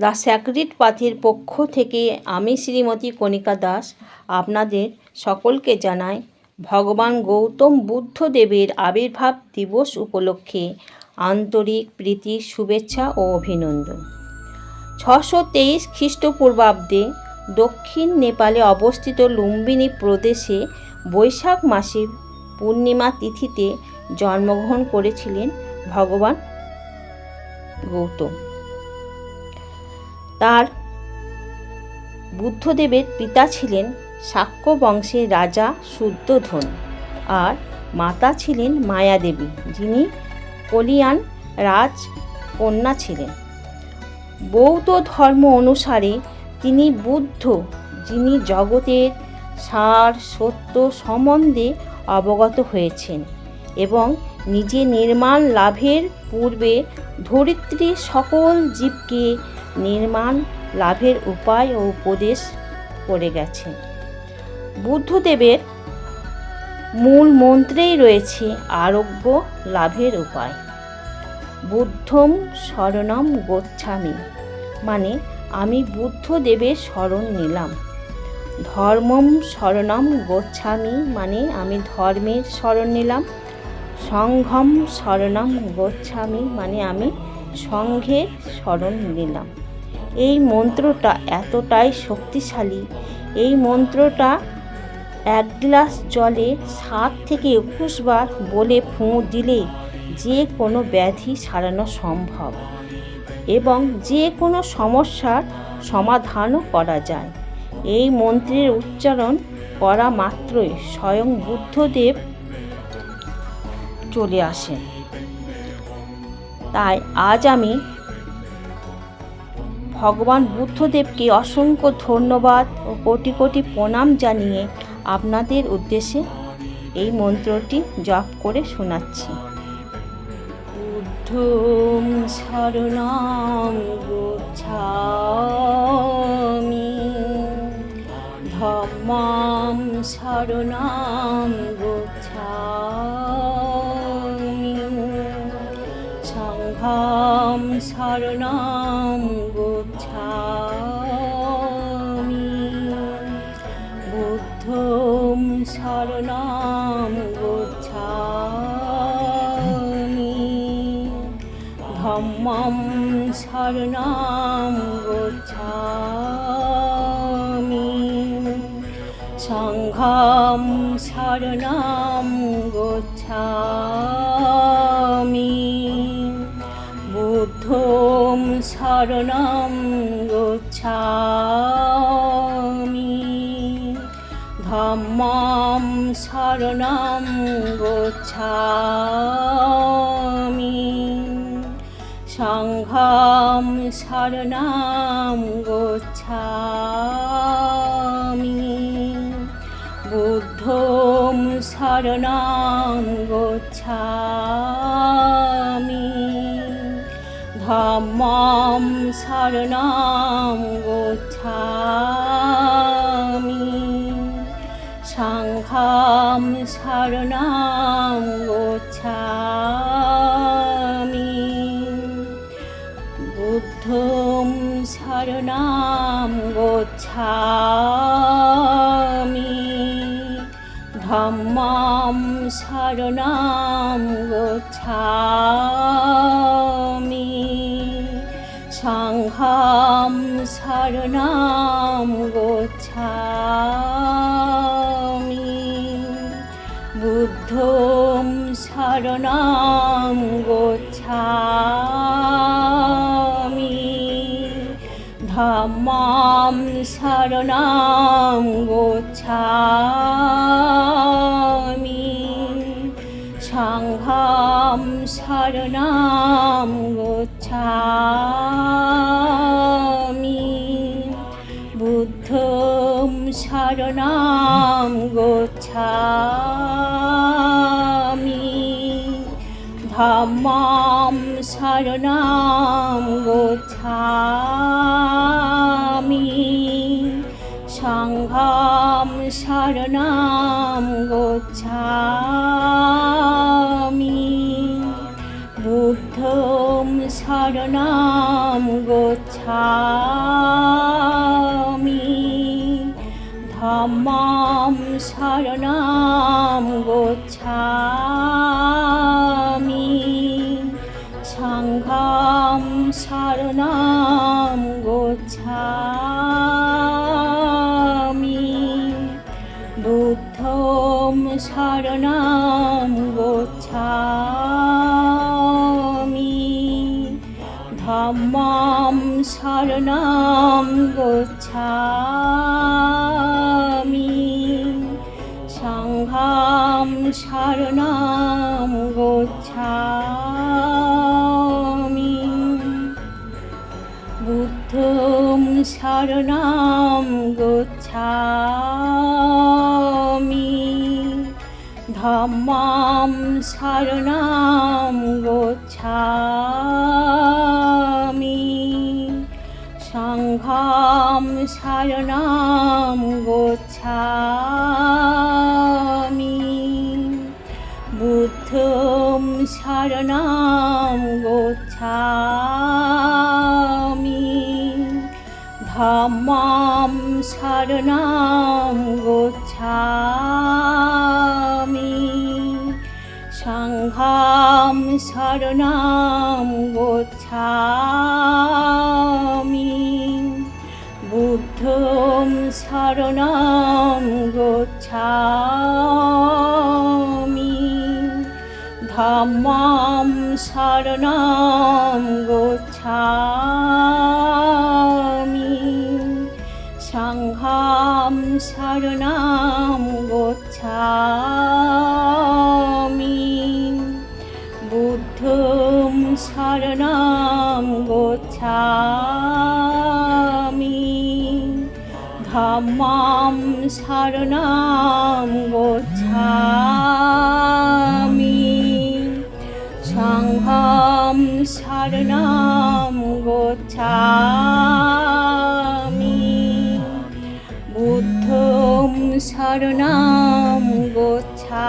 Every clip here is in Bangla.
দ্য স্যাক্রিড পাথের পক্ষ থেকে আমি শ্রীমতী কণিকা দাস আপনাদের সকলকে জানাই ভগবান গৌতম বুদ্ধদেবের আবির্ভাব দিবস উপলক্ষে আন্তরিক প্রীতি, শুভেচ্ছা ও অভিনন্দন। ছশো তেইশ খ্রিস্টপূর্বাব্দে দক্ষিণ নেপালে অবস্থিত লুম্বিনী প্রদেশে বৈশাখ মাসের পূর্ণিমা তিথিতে জন্মগ্রহণ করেছিলেন ভগবান গৌতম। তার বুদ্ধদেবের পিতা ছিলেন শাক্য বংশের রাজা শুদ্ধোধন আর মাতা ছিলেন মায়াদেবী, যিনি কলিয়ান রাজ কন্যা ছিলেন। বৌদ্ধ ধর্ম অনুসারে তিনি বুদ্ধ, যিনি জগতের সার সত্য সম্বন্ধে অবগত হয়েছেন এবং নিজে নির্মাণ লাভের পূর্বে ধরিত্রী সকল জীবকে নির্মাণ, লাভের উপায় ও উপদেশ করে গেছেন বুদ্ধদেবের মূল মন্ত্রেই রয়েছে আরোগ্য, লাভের উপায়। বুদ্ধম শরণম গোচ্ছামি মানে আমি বুদ্ধদেবের শরণ নিলাম। ধর্মম শরণম গোচ্ছামি মানে আমি ধর্মের শরণ নিলাম। সংঘম শরণম গোচ্ছামি মানে আমি সংঘের স্মরণ নিলাম। এই মন্ত্রটা এতটাই শক্তিশালী। এই মন্ত্রটা এক গ্লাস জলে সাত থেকে একুশ বার বলে ফুঁ দিলে যে কোনো ব্যাধি সারানো সম্ভব এবং যে কোনো সমস্যার সমাধানও করা যায়। এই মন্ত্রের উচ্চারণ করা মাত্রই স্বয়ং বুদ্ধদেব চলে আসেন। তাই আজ আমি ভগবান বুদ্ধদেবকে অসংখ্য ধন্যবাদ ও কোটি কোটি প্রণাম জানিয়ে আপনাদের উদ্দেশ্যে এই মন্ত্রটি জপ করে শোনাচ্ছি। বুদ্ধম শরণাম গচ্ছামি। শরণাম সংঘাম শরণাম গচ্ছামি। বুদ্ধম শরণাম গচ্ছামি। ধম্মম শরণাম গচ্ছামি। সংঘাম শরণাম গচ্ছামি। বুদ্ধম শরণাম গচ্ছামি। ধম্মম শরণাম গচ্ছামি। সংঘাম শরণাম গচ্ছামি। বুদ্ধম শরণাম গচ্ছামি। 마음 사르나무 참이 상감 사르나무 참이 무틈 사르나무 참이 담맘 사르나무 참 সংঘাম শরণাম গচ্ছামি বুদ্ধম শরণাম গচ্ছামি ধম্মাম শরণাম গচ্ছামি সংঘাম শরণাম গচ্ছামি বুদ্ধম শরণাম গচ্ছামি ধম্মাম শরণাম গচ্ছামি সংঘাম শরণাম গচ্ছামি শরণাম গচ্ছা গচ্ছামি ধম্মম শরণম গচ্ছামি সংঘম ধম্মম শরণম গচ্ছামি সংঘম শরণম গচ্ছামি বুদ্ধম শরণম গচ্ছামি শরণাম শরণম গচ্ছামি সংঘম শরণম গচ্ছামি। বুদ্ধম শরণম গচ্ছামি। ধম্মম শরণম গচ্ছামি। শরণম গচ্ছামি। বুদ্ধম শরণম গচ্ছামি। ধম্মম শরণম গচ্ছামি। সংঘম শরণম গচ্ছামি। শরণম গচ্ছামি।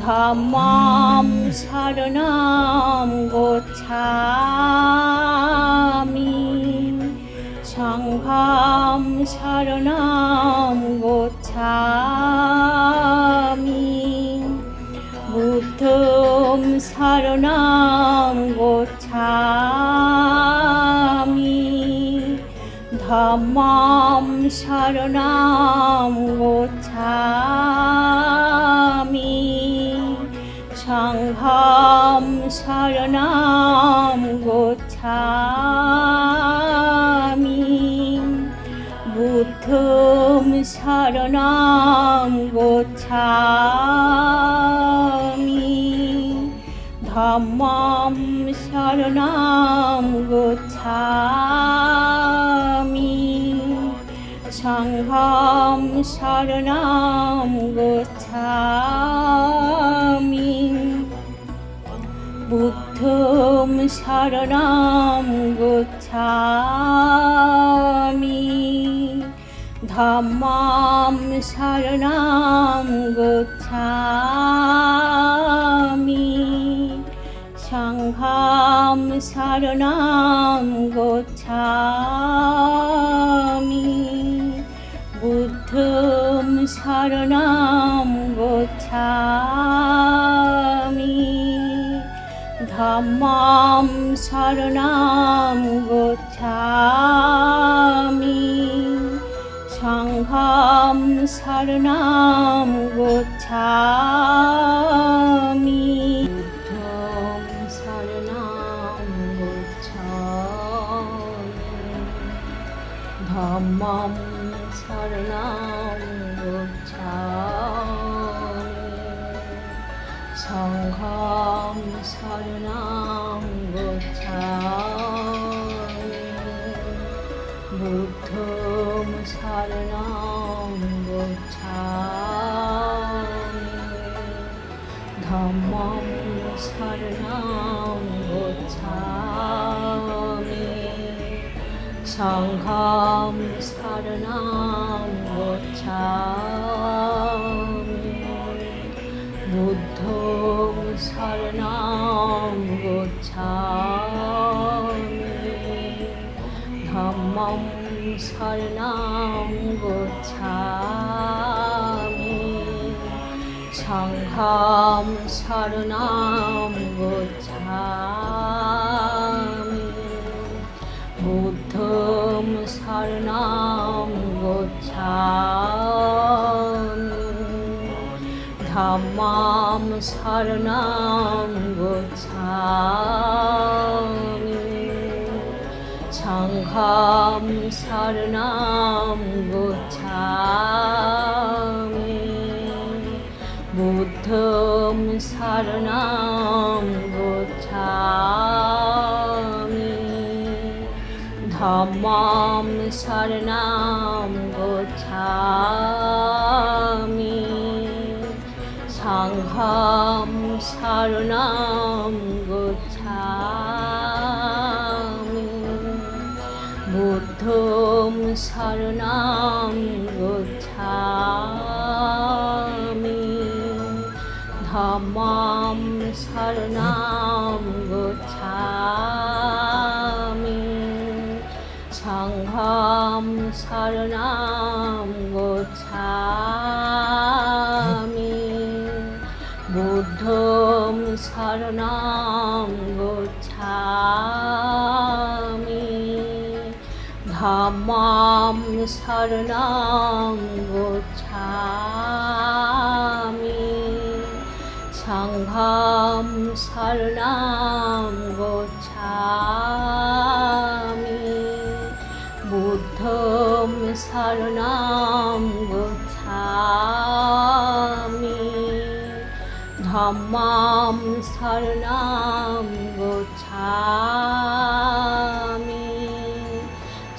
ধম্মম শরণম গচ্ছামি। সংঘম শরণম গচ্ছামি। বুদ্ধম শরণাম গচ্ছামি ধম্মম শরণম গচ্ছামি সংঘম শরণম গচ্ছামি বুদ্ধম শরণম গচ্ছামি ধম্মম শরণম গচ্ছামি সংঘম শরণম গচ্ছামি বুদ্ধম শরণম গচ্ছামি ধম্মম শরণম গচ্ছামি সংঘম শরণম গচ্ছামি বুদ্ধম শরণাম গোছামি ধম্মম শরণাম গোছামি সংঘম শরণাম গচ্ছামি। শরণাম গচ্ছামি সংঘম শরণাম গচ্ছামি বুদ্ধ শরণাম গচ্ছামি ধম্মম শরণাম গচ্ছামি সংঘাম শরণাম গচ্ছামি। বুদ্ধম শরণাম গচ্ছামি। ধম্মাম শরণাম গচ্ছামি। সংঘাম শরণাম গচ্ছামি। বুদ্ধম শরণাম গচ্ছামি ধম্মাম শরণাম গচ্ছামি সংঘাম শরণাম গচ্ছামি বুদ্ধম শরণাম শরণাম গচ্ছামি সংঘাম শরণাম গচ্ছামি বুদ্ধম শরণাম গচ্ছামি ধম্মাম শরণাম গচ্ছামি সংঘাম শরণাম গচ্ছামি বুদ্ধম শরণাম গচ্ছামি ধম্মাম শরণাম গচ্ছামি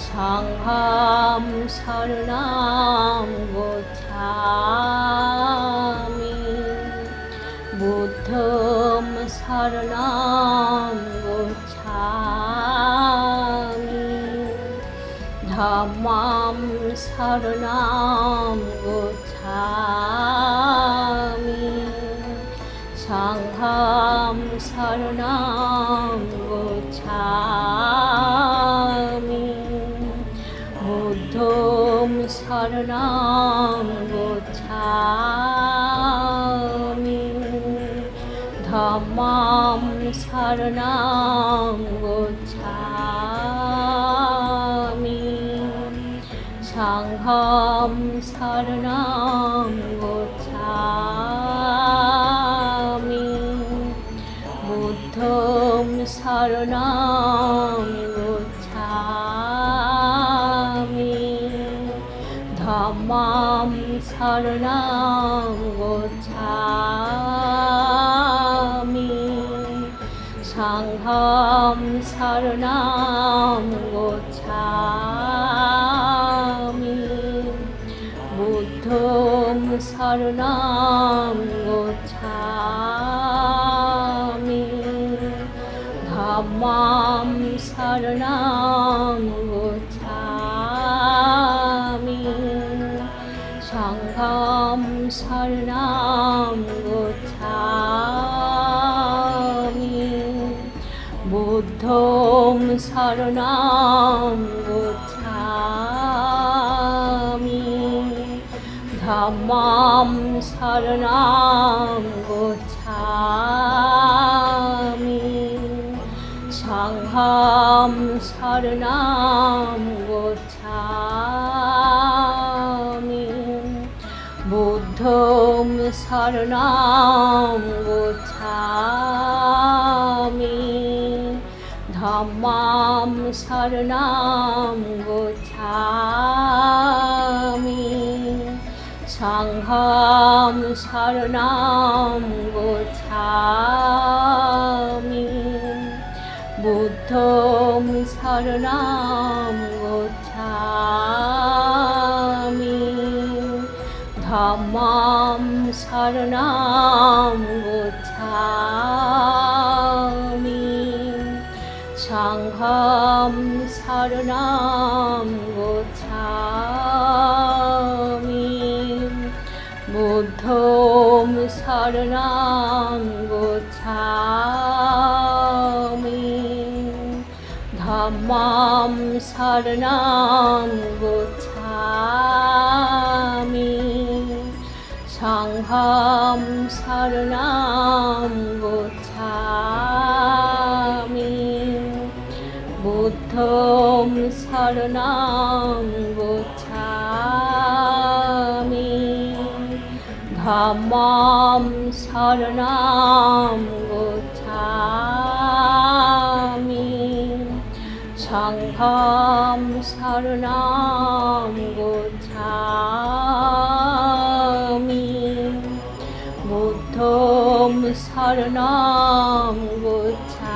সংঘাম শরণাম গচ্ছামি 나른한 고창이 나맘 사른한 고창이 상함 사른한 শরণাম গচ্ছামি সংঘাম শরণাম গচ্ছামি বুদ্ধম শরণাম গচ্ছামি ধম্মাম শরণাম গচ্ছামি সংঘাম শরণাম গচ্ছামি বুদ্ধম শরণাম গচ্ছামি ধম্মাম শরণাম গচ্ছামি সংঘাম শরণাম বুদ্ধম শরণাম গচ্ছামি ধম্মাম শরণাম গচ্ছামি সংঘাম শরণাম গচ্ছামি বুদ্ধম শরণাম গচ্ছামি ধম্মাম শরণাম গচ্ছামি সংঘাম শরণাম গচ্ছামি বুদ্ধম শরণাম গচ্ছামি ধম্মাম শরণাম গচ্ছামি বুদ্ধম শরণাম গোছামি বুদ্ধম শরণাম গোছামি ধম্মাম শরণাম গোছামি সংঘম শরণাম গোছ প্রথম শরণাম গোছামি ধম্মম শরণাম গোছামি সংঘম শরণাম গোছামি বুদ্ধম শরণাম গোছামি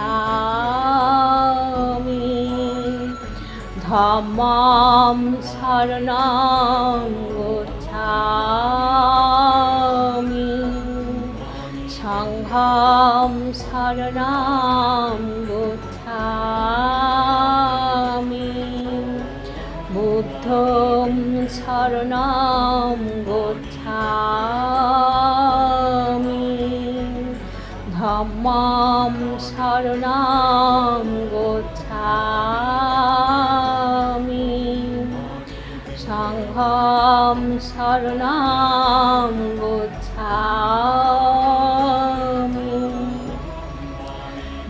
ধমাম শরণাম গোছামি সংঘম শরণাম গোছামি বুদ্ধম শরণাম গোছামি ধমাম শরণাম গোছ সংঘম শরণাম গোচ্ছামি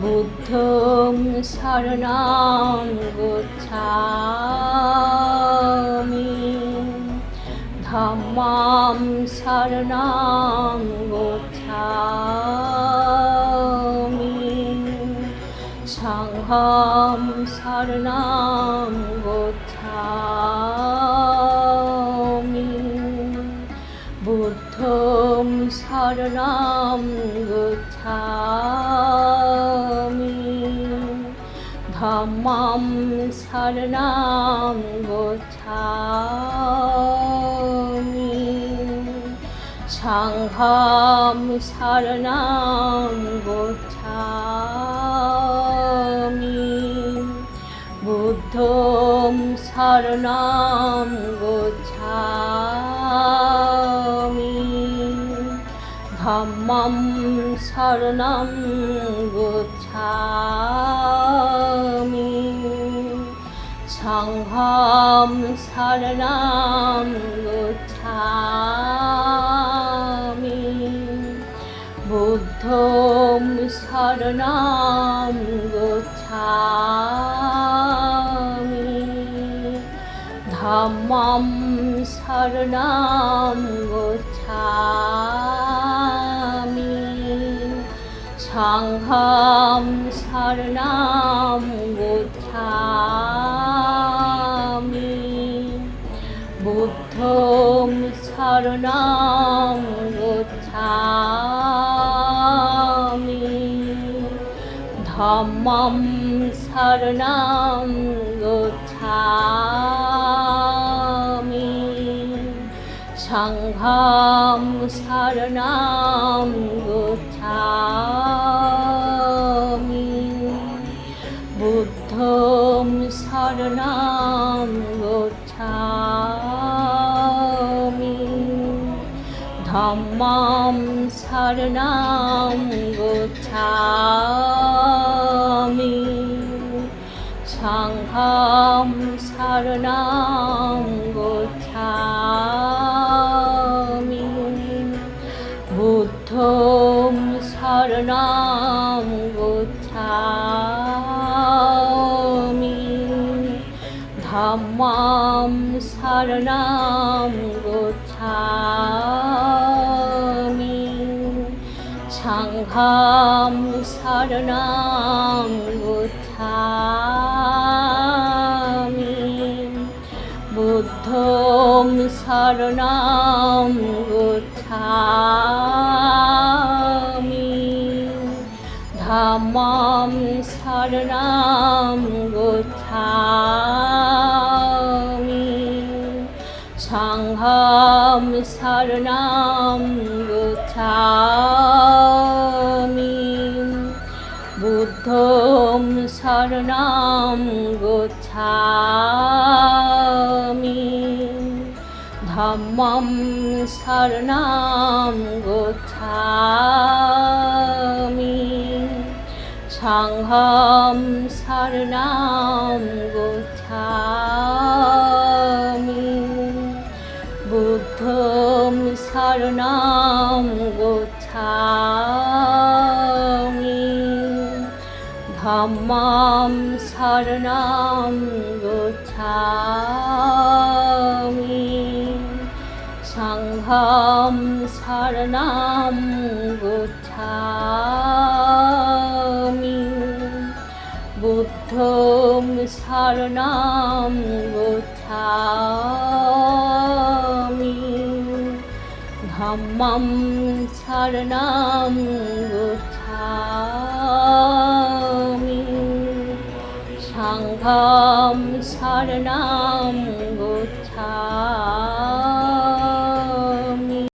বুদ্ধম শরণাম গোচ্ছামি ধম্মাম শরণাম গোচ্ছামি সংঘম শরণাম গোচ্ছ চরণাম গুচ্ছামি। ধম্মম শরণাম গুচ্ছামি। সংঘাম শরণাম গুচ্ছামি। বুদ্ধম শরণাম গুচ্ছ ধম্মম শরণম গোছামি সংঘম শরণম গোছামি বুদ্ধম শরণম গোছামি ধম্মম শরণম সংঘম শরণাম গোচ্ছামি বুদ্ধম শরণাম গোচ্ছামি ধম্মম শরণাম গোচ্ছামি সংঘম শরণাম গো তোমার নাম গোছামি সংঘম শরণাম গোছামি বুদ্ধ শরণাম গোছামি ধম্মম শরণাম গোছা 감 살아남 못함 무통 살아남 못함 담암 살아남 못함. সাংঘাম সারণাম গোছামি বুদ্ধম শরণাম গোছামি ধম্মম শরণাম গোছামি সাংঘম শরণাম গোছামি শরণাম গচ্ছামি ধম্মাম শরণাম গচ্ছামি সংঘম শরণাম গচ্ছামি বুদ্ধম শরণাম গচ্ছামি ধম্মম শরণাম গচ্ছামি সংঘম শরণাম